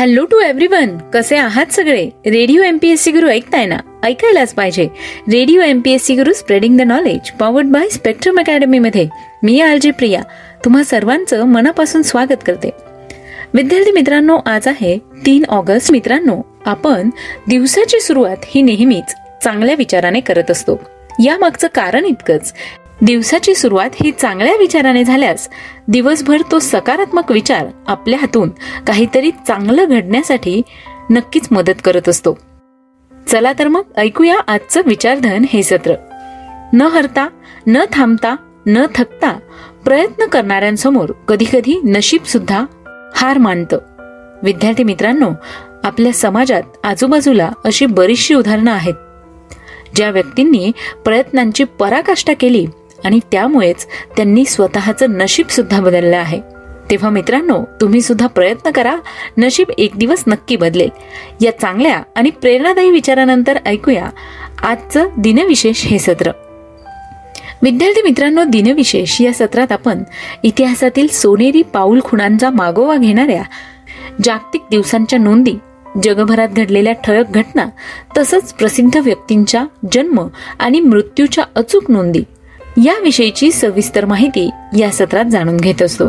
Hello to everyone कसे आहात सगळे? रेडिओ एमपीएससी गुरु ऐकताय ना ऐकायलाच पाहिजे. Radio MPSC Guru spreading the knowledge powered by Spectrum Academy मध्ये. मी आलजी प्रिया. तुम्हा सर्वांचं मनापासून स्वागत करते. विद्यार्थी मित्रांनो आज आहे तीन ऑगस्ट. मित्रांनो आपण दिवसाची सुरुवात ही नेहमीच चांगल्या विचाराने करत असतो. यामागचं कारण इतकंच. दिवसाची सुरुवात ही चांगल्या विचाराने झाल्यास दिवसभर तो सकारात्मक विचार आपल्या हातून काहीतरी चांगलं घडण्यासाठी नक्कीच मदत करत असतो. चला तर मग ऐकूया आजचं विचारधन हे सत्र. न हरता न थांबता न थकता प्रयत्न करणाऱ्यांसमोर कधी कधी नशीब सुद्धा हार मानतं. विद्यार्थी मित्रांनो आपल्या समाजात आजूबाजूला अशी बरीचशी उदाहरणं आहेत. ज्या व्यक्तींनी प्रयत्नांची पराकाष्ठा केली आणि त्यामुळेच त्यांनी स्वतःचं नशीब सुद्धा बदललं आहे. तेव्हा मित्रांनो तुम्ही सुद्धा प्रयत्न करा नशीब एक दिवस नक्की बदलेल. या चांगल्या आणि प्रेरणादायी विचारानंतर ऐकूया आजचं दिनविशेष हे सत्र. विद्यार्थी मित्रांनो दिनविशेष या सत्रात आपण इतिहासातील सोनेरी पाऊल खुणांचा मागोवा घेणाऱ्या जागतिक दिवसांच्या नोंदी जगभरात घडलेल्या ठळक घटना तसंच प्रसिद्ध व्यक्तींच्या जन्म आणि मृत्यूच्या अचूक नोंदी याविषयीची सविस्तर माहिती या सत्रात जाणून घेत असतो.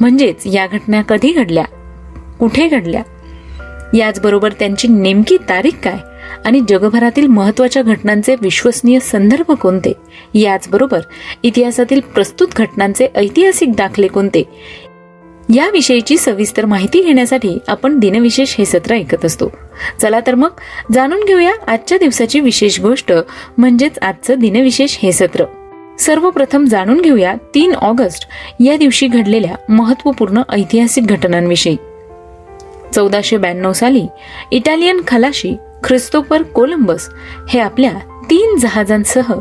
म्हणजेच या घटना कधी घडल्या? कुठे घडल्या? याचबरोबर त्यांची नेमकी तारीख काय? आणि जगभरातील महत्त्वाच्या घटनांचे विश्वसनीय संदर्भ कोणते? याचबरोबर इतिहासातील प्रस्तुत घटनांचे ऐतिहासिक दाखले कोणते? याविषयीची सविस्तर माहिती घेण्यासाठी आपण दिनविशेष हे सत्र ऐकत असतो. चला तर मग जाणून घेऊया आजच्या दिवसाची विशेष गोष्ट म्हणजेच आजचं दिनविशेष हे सत्र. सर्वप्रथम जाणून घेऊया तीन ऑगस्ट या दिवशी घडलेल्या महत्त्वपूर्ण ऐतिहासिक घटनांविषयी. चौदाशे ब्याण्णव साली इटालियन खलाशी ख्रिस्तोफर कोलंबस हे आपल्या तीन जहाजांसह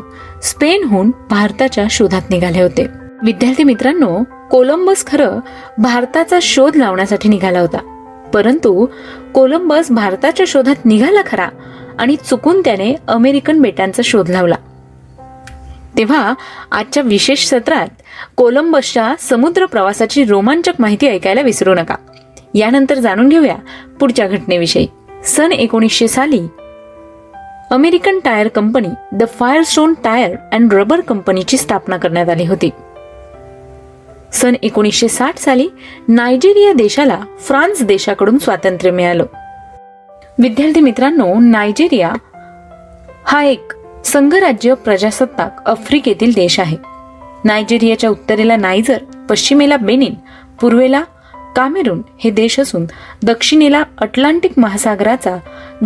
स्पेनहून भारताच्या शोधात निघाले होते. विद्यार्थी मित्रांनो कोलंबस खरं भारताचा शोध लावण्यासाठी निघाला होता. परंतु कोलंबस भारताच्या शोधात निघाला खरा आणि चुकून त्याने अमेरिकन बेटांचा शोध लावला. तेव्हा आजच्या विशेष सत्रात कोलंबसच्या समुद्र प्रवासाची रोमांचक माहिती ऐकायला विसरू नका. यानंतर जाणून घेऊया पुढच्या घटनेविषयी. सन एकोणीसशे साली American tyre company the Firestone tyre and rubber कंपनीची स्थापना करण्यात आली होती. सन एकोणीसशे साठ साली नायजेरिया देशाला फ्रान्स देशाकडून स्वातंत्र्य मिळालं. विद्यार्थी मित्रांनो नायजेरिया हा एक संघराज्य प्रजासत्ताक आफ्रिकेतील देश आहे. नायजेरियाच्या उत्तरेला नायजर पश्चिमेला बेनिन पूर्वेला कामेरून हे देश असून दक्षिणेला अटलांटिक महासागराचा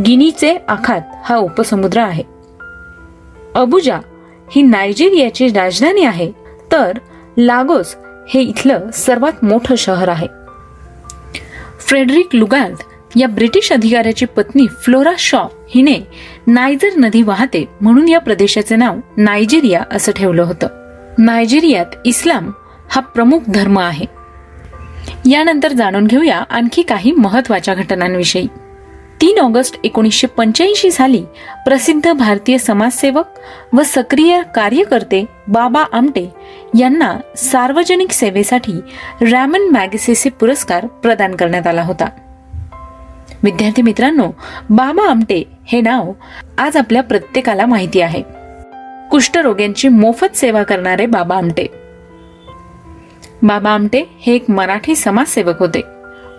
गिनीचे आखात हा उपसमुद्र आहे. अबुजा ही नायजेरियाची राजधानी आहे तर लागोस हे इथलं सर्वात मोठं शहर आहे. फ्रेडरिक लुगार्ड या ब्रिटिश अधिकाऱ्याची पत्नी फ्लोरा शॉ हिने नायजर नदी वाहते म्हणून या प्रदेशाचे नाव नायजेरिया असं ठेवलं होतं. नायजेरियात इस्लाम हा प्रमुख धर्म आहे. यानंतर जाणून घेऊया आणखी काही महत्त्वाच्या घटनांविषयी. तीन ऑगस्ट एकोणीसशे पंच्याऐंशी साली प्रसिद्ध भारतीय समाजसेवक व सक्रिय कार्यकर्ते बाबा आमटे यांना सार्वजनिक सेवेसाठी रॅमन मॅगसेसे पुरस्कार प्रदान करण्यात आला होता. विद्यार्थी मित्रांनो बाबा आमटे हे नाव आज आपल्या प्रत्येकाला माहिती आहे. कुष्ठरोग्यांची मोफत सेवा करणारे बाबा आमटे. बाबा आमटे हे एक मराठी समाजसेवक होते.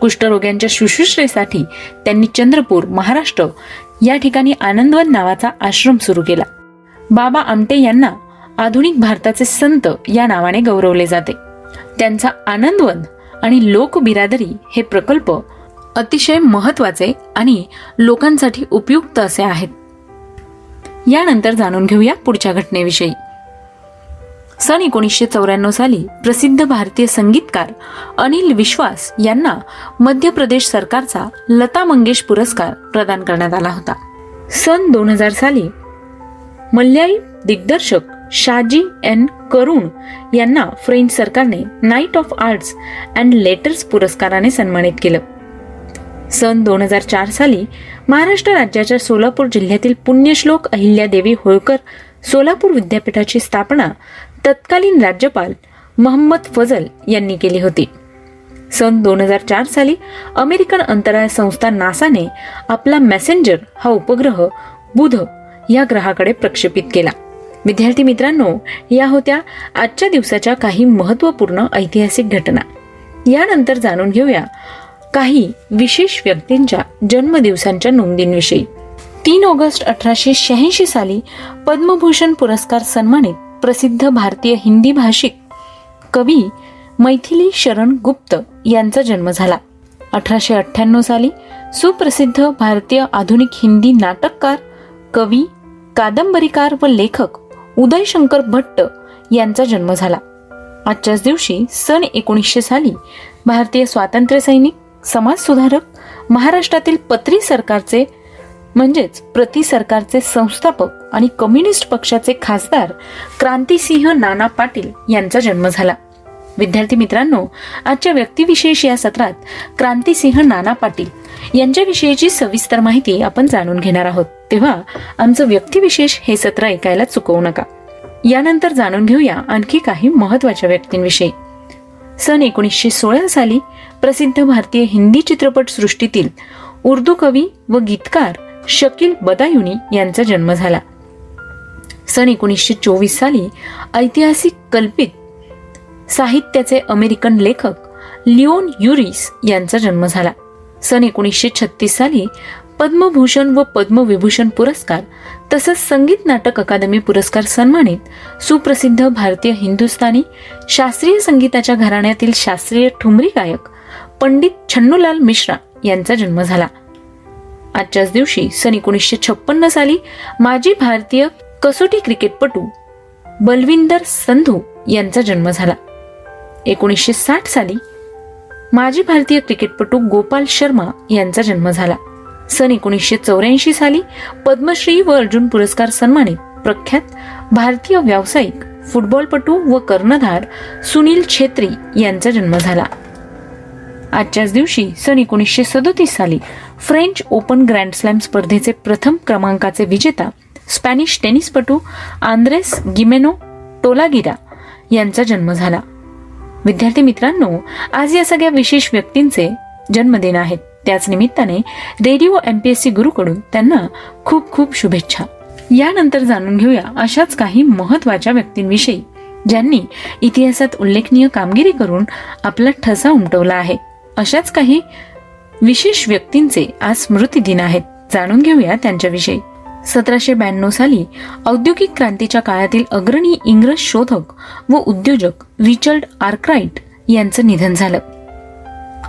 कुष्ठरोग्यांच्या शुश्रूषेसाठी त्यांनी चंद्रपूर महाराष्ट्र या ठिकाणी आनंदवन नावाचा आश्रम सुरू केला. बाबा आमटे यांना आधुनिक भारताचे संत या नावाने गौरवले जाते. त्यांचा आनंदवन आणि लोक बिरादरी हे प्रकल्प अतिशय महत्त्वाचे आणि लोकांसाठी उपयुक्त असे आहेत. यानंतर जाणून घेऊया पुढच्या घटनेविषयी. सन एकोणीसशे चौऱ्याण्णव साली प्रसिद्ध भारतीय संगीतकार अनिल विश्वास यांना मध्य प्रदेश सरकारचा लता मंगेश पुरस्कार प्रदान करण्यात आला होता. सन दोन हजार साली मल्याळी दिग्दर्शक शाजी एन करुण यांना फ्रेंच सरकारने knight of arts and letters पुरस्काराने सन्मानित केलं. सन दोन हजार चार साली महाराष्ट्र राज्याच्या सोलापूर जिल्ह्यातील पुण्यश्लोक अहिल्यादेवी होळकर सोलापूर विद्यापीठाची स्थापना तत्कालीन राज्यपाल महम्मद फजल यांनी केली होती. सन दोन हजार चार साली अमेरिकन अंतराळ संस्था नासाने आपला मेसेंजर हा उपग्रह बुध या ग्रहाकडे प्रक्षेपित केला. विद्यार्थी मित्रांनो या होत्या आजच्या दिवसाच्या काही महत्त्वपूर्ण ऐतिहासिक घटना. यानंतर जाणून घेऊया काही विशेष व्यक्तींच्या जन्मदिवसांच्या नोंदींविषयी. तीन ऑगस्ट अठराशे शहाऐंशी साली पद्मभूषण पुरस्कार सन्मानित प्रसिद्ध भारतीय हिंदी भाषिक कवी मैथिली शरण गुप्त यांचा जन्म झाला. अठराशे अठ्ठ्याण्णव साली सुप्रसिद्ध भारतीय आधुनिक हिंदी नाटककार कवी कादंबरीकार व लेखक उदयशंकर भट्ट यांचा जन्म झाला. आजच्याच दिवशी सन एकोणीसशे साली भारतीय स्वातंत्र्य सैनिक समाजसुधारक महाराष्ट्रातील पत्री सरकारचे म्हणजेच प्रति सरकारचे संस्थापक आणि कम्युनिस्ट पक्षाचे खासदार क्रांतिसिंह नाना पाटील यांचा जन्म झाला. विद्यार्थी मित्रांनो आजच्या व्यक्तिविशेष या सत्रात क्रांतिसिंह नाना पाटील यांच्याविषयीची सविस्तर माहिती आपण जाणून घेणार आहोत. तेव्हा आमचं व्यक्तिविशेष हे सत्र ऐकायला चुकवू नका. यानंतर जाणून घेऊया आणखी काही महत्त्वाच्या व्यक्तींविषयी. सन एकोणीसशे सोळा साली प्रसिद्ध भारतीय हिंदी चित्रपट सृष्टीतील उर्दू कवी व गीतकार शकील बदायुनी यांचा जन्म झाला. सन एकोणीसशे चोवीस साली ऐतिहासिक कल्पित साहित्याचे अमेरिकन लेखक लिओन युरिस यांचा जन्म झाला. सन एकोणीसशे छत्तीस साली पद्मभूषण व पद्मविभूषण पुरस्कार तसंच संगीत नाटक अकादमी पुरस्कार सन्मानित सुप्रसिद्ध भारतीय हिंदुस्थानी शास्त्रीय संगीताच्या घराण्यातील शास्त्रीय ठुमरी गायक पंडित छन्नूलाल मिश्रा यांचा जन्म झाला. आजच्याच दिवशी सन एकोणीसशे छप्पन्न साली माजी भारतीय कसोटी क्रिकेटपटू बलविंदर संधू यांचा जन्म झाला. एकोणीसशे साठ साली माजी भारतीय क्रिकेटपटू गोपाल शर्मा यांचा जन्म झाला. सन एकोणीसशे चौऱ्याऐंशी साली पद्मश्री व अर्जुन पुरस्कार सन्मानित प्रख्यात भारतीय व्यावसायिक फुटबॉलपटू व कर्णधार सुनील छेत्री यांचा जन्म झाला. आजच्याच दिवशी सन एकोणीसशे सदोतीस साली फ्रेंच ओपन ग्रँड स्लॅम स्पर्धेचे प्रथम क्रमांकाचे विजेता स्पॅनिश टेनिसपटू आंद्रेस गिमेनो टोलागिरा यांचा जन्म झाला. विद्यार्थी मित्रांनो आज या सगळ्या विशेष व्यक्तींचे जन्मदिन आहेत त्याच निमित्ताने रेडिओ सी गुरुकडून त्यांना खूप खूप शुभेच्छा. यानंतर जाणून घेऊया अशाच काही महत्त्वाच्या व्यक्तींविषयी ज्यांनी इतिहासात उल्लेखनीय कामगिरी करून आपला ठसा उमटवला आहे. अशाच काही विशेष व्यक्तींचे आज स्मृती दिन आहेत. जाणून घेऊया त्यांच्याविषयी. सतराशे ब्याण्णव साली औद्योगिक क्रांतीच्या काळातील अग्रणी इंग्रज शोधक व उद्योजक रिचर्ड आर्क्राईट यांचं निधन झालं.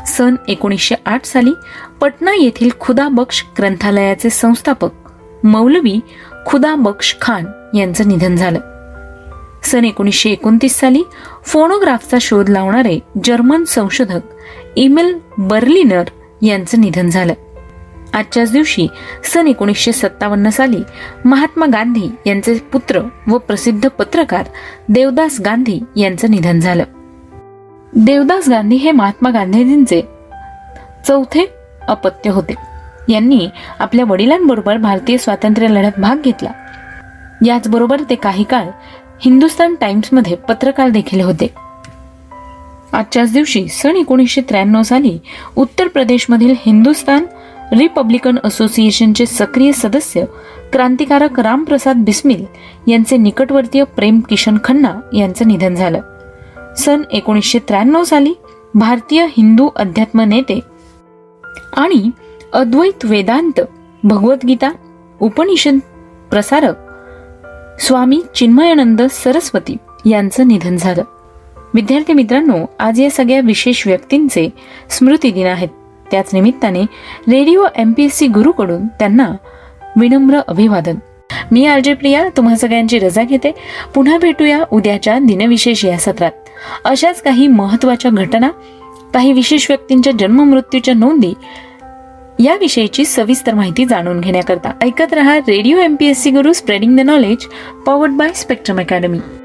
सन एकोणीसशे आठ साली पटना येथील खुदा बख्श ग्रंथालयाचे संस्थापक मौलवी खुदा बख्श खान यांचं निधन झालं. सन एकोणीसशे एकोणतीस साली फोनोग्राफचा शोध लावणारे जर्मन संशोधक इमेल बर्लिनर यांचं निधन झालं. आजच्याच दिवशी सन एकोणीसशे सत्तावन्न साली महात्मा गांधी यांचे पुत्र व प्रसिद्ध पत्रकार देवदास गांधी यांचं निधन झालं. देवदास गांधी हे महात्मा गांधीजींचे चौथे अपत्य होते. यांनी आपल्या वडिलांबरोबर भारतीय स्वातंत्र्य लढ्यात भाग घेतला. याचबरोबर ते काही काळ हिंदुस्तान टाइम्समध्ये पत्रकार देखील होते. आजच्याच दिवशी सन एकोणीसशे त्र्याण्णव साली उत्तर प्रदेशमधील हिंदुस्तान रिपब्लिकन असोसिएशनचे सक्रिय सदस्य क्रांतिकारक रामप्रसाद बिस्मिल यांचे निकटवर्तीय प्रेम किशन खन्ना यांचं निधन झालं. सन एकोणीसशे त्र्याण्णव साली भारतीय हिंदू अध्यात्म नेते आणि अद्वैत वेदांत भगवद्गीता उपनिषद प्रसारक स्वामी चिन्मयानंद सरस्वती यांचं निधन झालं. विद्यार्थी मित्रांनो आज या सगळ्या विशेष व्यक्तींचे स्मृती दिन आहेत. त्याच निमित्ताने radio M P S C गुरुकडून त्यांना विनम्र अभिवादन. मी आरजे प्रिया तुम्हा सगळ्यांची रजा घेते. पुन्हा भेटूया उद्याच्या दिनविशेष या सत्रात. अशाच काही महत्त्वाच्या घटना काही विशेष व्यक्तींच्या जन्म मृत्यूच्या नोंदी याविषयीची सविस्तर माहिती जाणून घेण्याकरता ऐकत रहा radio M P S C Guru spreading the knowledge powered by Spectrum Academy